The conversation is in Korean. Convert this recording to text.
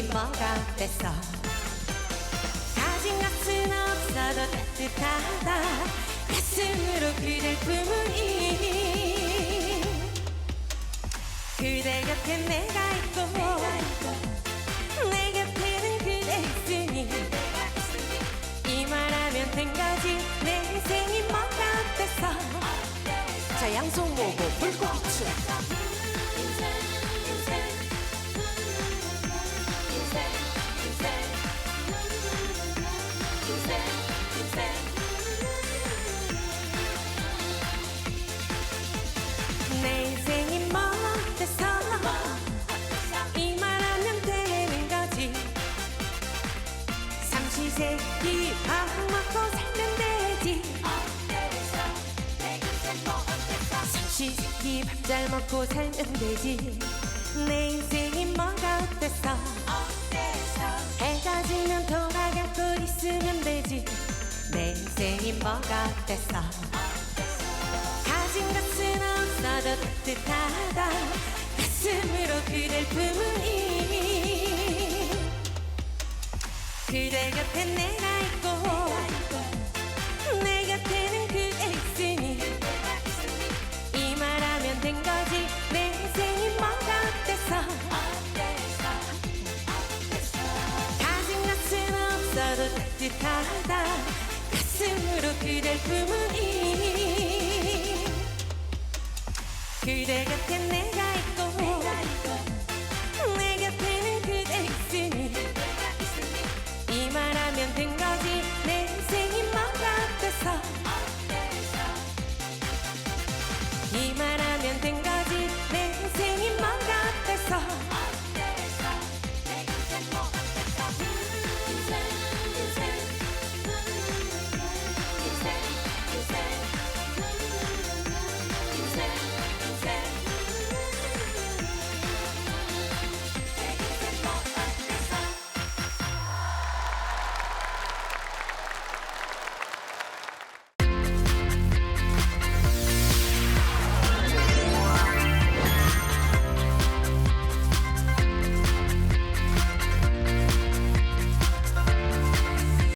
이 뭐가 됐어? 가진 것은 없어도 따뜻하다. 가슴으로 그댈 품으니 그대 곁에 내가 있고 내 곁에는 그대 있으니 이 말하면 된 거지. 내 인생이 뭐가 됐어? 자 양손 모고 불꽃 비추 잘 먹고 살면 되지. 내 인생이 뭐가 어때서? 해가 지면 돌아갈 곳 있으면 되지. 내 인생이 뭐가 어때서? 가진 것은 없어도 따뜻하다. 가슴으로 그댈 품으니. 그대 곁에 내가 따뜻하다. 가슴으로 그댈 품으니 그대 곁에 내가